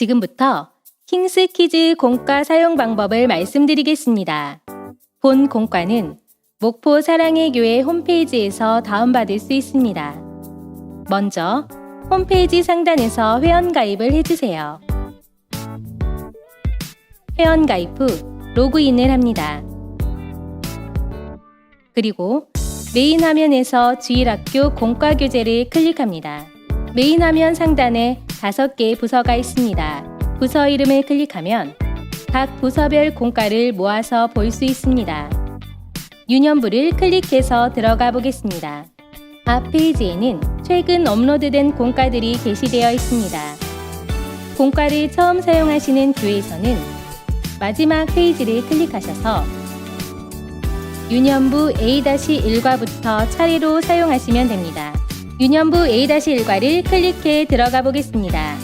지금부터 킹스 키즈 공과 사용 방법을 말씀드리겠습니다. 본 공과는 목포 사랑의 교회 홈페이지에서 다운받을 수 있습니다. 먼저 홈페이지 상단에서 회원 가입을 해주세요. 회원 가입 후 로그인을 합니다. 그리고 메인 화면에서 주일학교 공과 교재를 클릭합니다. 메인 화면 상단에 5개의 부서가 있습니다. 부서 이름을 클릭하면 각 부서별 공과를 모아서 볼 수 있습니다. 유년부를 클릭해서 들어가 보겠습니다. 앞 페이지에는 최근 업로드된 공과들이 게시되어 있습니다. 공과를 처음 사용하시는 교회에서는 마지막 페이지를 클릭하셔서 유년부 A-1과부터 차례로 사용하시면 됩니다. 유년부 A-1과를 클릭해 들어가 보겠습니다.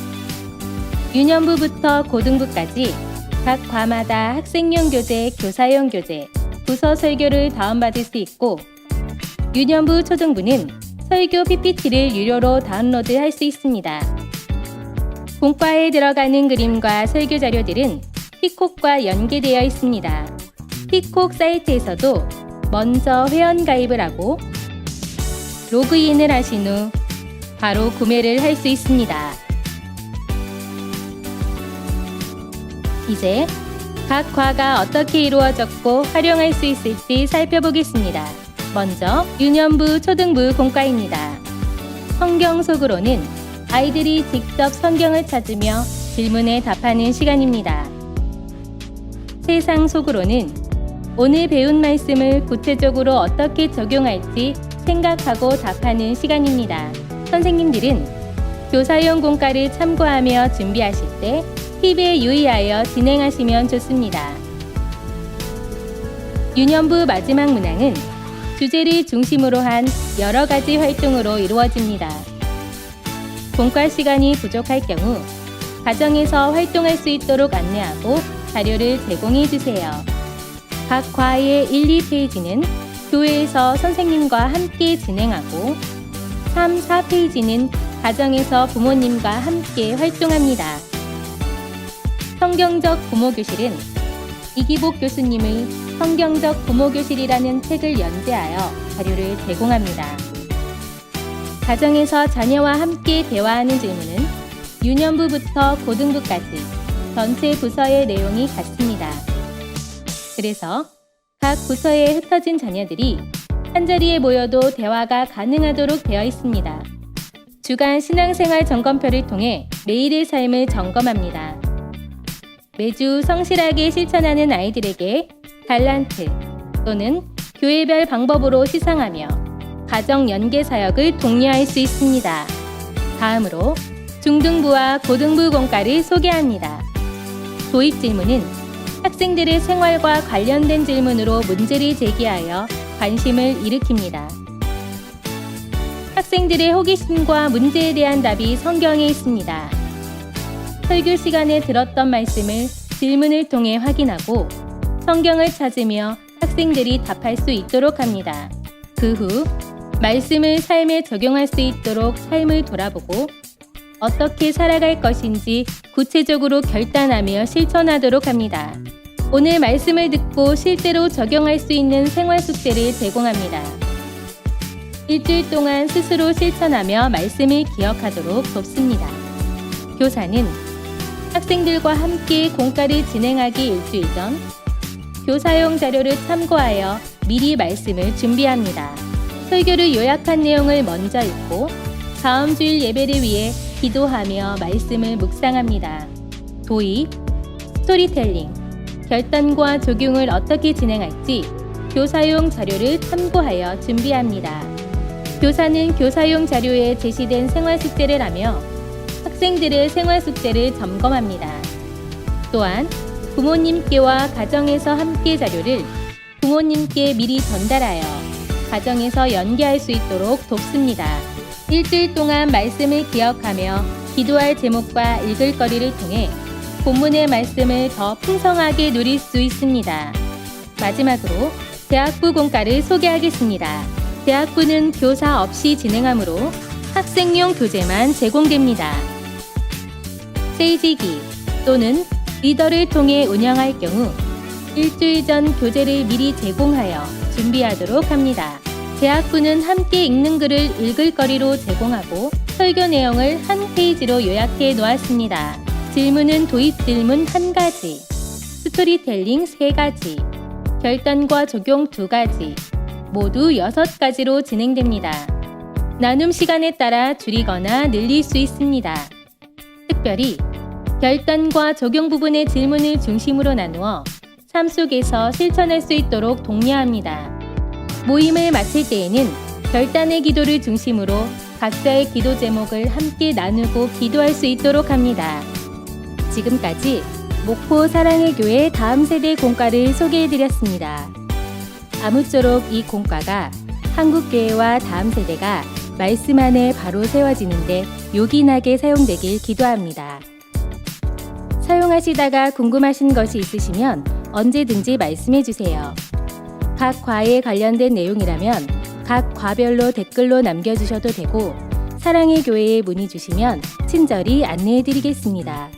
유년부부터 고등부까지 각 과마다 학생용 교재, 교사용 교재, 부서 설교를 다운받을 수 있고 유년부 초등부는 설교 PPT를 유료로 다운로드 할 수 있습니다. 공과에 들어가는 그림과 설교 자료들은 피콕과 연계되어 있습니다. 피콕 사이트에서도 먼저 회원 가입을 하고 로그인을 하신 후 바로 구매를 할 수 있습니다. 이제 각 과가 어떻게 이루어졌고 활용할 수 있을지 살펴보겠습니다. 먼저 유년부 초등부 공과입니다. 성경 속으로는 아이들이 직접 성경을 찾으며 질문에 답하는 시간입니다. 세상 속으로는 오늘 배운 말씀을 구체적으로 어떻게 적용할지 생각하고 답하는 시간입니다. 선생님들은 교사용 공과를 참고하며 준비하실 때 팁에 유의하여 진행하시면 좋습니다. 유년부 마지막 문항은 주제를 중심으로 한 여러 가지 활동으로 이루어집니다. 공과 시간이 부족할 경우 가정에서 활동할 수 있도록 안내하고 자료를 제공해 주세요. 각 과의 1, 2페이지는 교회에서 선생님과 함께 진행하고 3, 4페이지는 가정에서 부모님과 함께 활동합니다. 성경적 부모교실은 이기복 교수님의 성경적 부모교실이라는 책을 연재하여 자료를 제공합니다. 가정에서 자녀와 함께 대화하는 질문은 유년부부터 고등부까지 전체 부서의 내용이 같습니다. 그래서 각 부서에 흩어진 자녀들이 한자리에 모여도 대화가 가능하도록 되어 있습니다. 주간 신앙생활 점검표를 통해 매일의 삶을 점검합니다. 매주 성실하게 실천하는 아이들에게 달란트 또는 교회별 방법으로 시상하며 가정 연계 사역을 독려할 수 있습니다. 다음으로 중등부와 고등부 공과를 소개합니다. 도입 질문은 학생들의 생활과 관련된 질문으로 문제를 제기하여 관심을 일으킵니다. 학생들의 호기심과 문제에 대한 답이 성경에 있습니다. 설교 시간에 들었던 말씀을 질문을 통해 확인하고 성경을 찾으며 학생들이 답할 수 있도록 합니다. 그 후 말씀을 삶에 적용할 수 있도록 삶을 돌아보고 어떻게 살아갈 것인지 구체적으로 결단하며 실천하도록 합니다. 오늘 말씀을 듣고 실제로 적용할 수 있는 생활 숙제를 제공합니다. 일주일 동안 스스로 실천하며 말씀을 기억하도록 돕습니다. 교사는 학생들과 함께 공과를 진행하기 일주일 전 교사용 자료를 참고하여 미리 말씀을 준비합니다. 설교를 요약한 내용을 먼저 읽고 다음 주일 예배를 위해 기도하며 말씀을 묵상합니다. 도입, 스토리텔링, 결단과 적용을 어떻게 진행할지 교사용 자료를 참고하여 준비합니다. 교사는 교사용 자료에 제시된 생활 숙제를 하며 학생들의 생활 숙제를 점검합니다. 또한 부모님께와 가정에서 함께 자료를 부모님께 미리 전달하여 가정에서 연계할 수 있도록 돕습니다. 일주일 동안 말씀을 기억하며 기도할 제목과 읽을 거리를 통해 본문의 말씀을 더 풍성하게 누릴 수 있습니다. 마지막으로 대학부 공과를 소개하겠습니다. 대학부는 교사 없이 진행하므로 학생용 교재만 제공됩니다. 메시지기 또는 리더를 통해 운영할 경우 일주일 전 교재를 미리 제공하여 준비하도록 합니다. 대학부는 함께 읽는 글을 읽을 거리로 제공하고 설교 내용을 한 페이지로 요약해 놓았습니다. 질문은 도입 질문 한 가지, 스토리텔링 세 가지, 결단과 적용 두 가지, 모두 여섯 가지로 진행됩니다. 나눔 시간에 따라 줄이거나 늘릴 수 있습니다. 특별히 결단과 적용 부분의 질문을 중심으로 나누어 삶 속에서 실천할 수 있도록 독려합니다. 모임을 마칠 때에는 결단의 기도를 중심으로 각자의 기도 제목을 함께 나누고 기도할 수 있도록 합니다. 지금까지 목포 사랑의 교회 다음 세대 공과를 소개해 드렸습니다. 아무쪼록 이 공과가 한국교회와 다음 세대가 말씀 안에 바로 세워지는데 요긴하게 사용되길 기도합니다. 사용하시다가 궁금하신 것이 있으시면 언제든지 말씀해 주세요. 각 과에 관련된 내용이라면 각 과별로 댓글로 남겨주셔도 되고 사랑의 교회에 문의 주시면 친절히 안내해 드리겠습니다.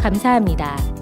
감사합니다.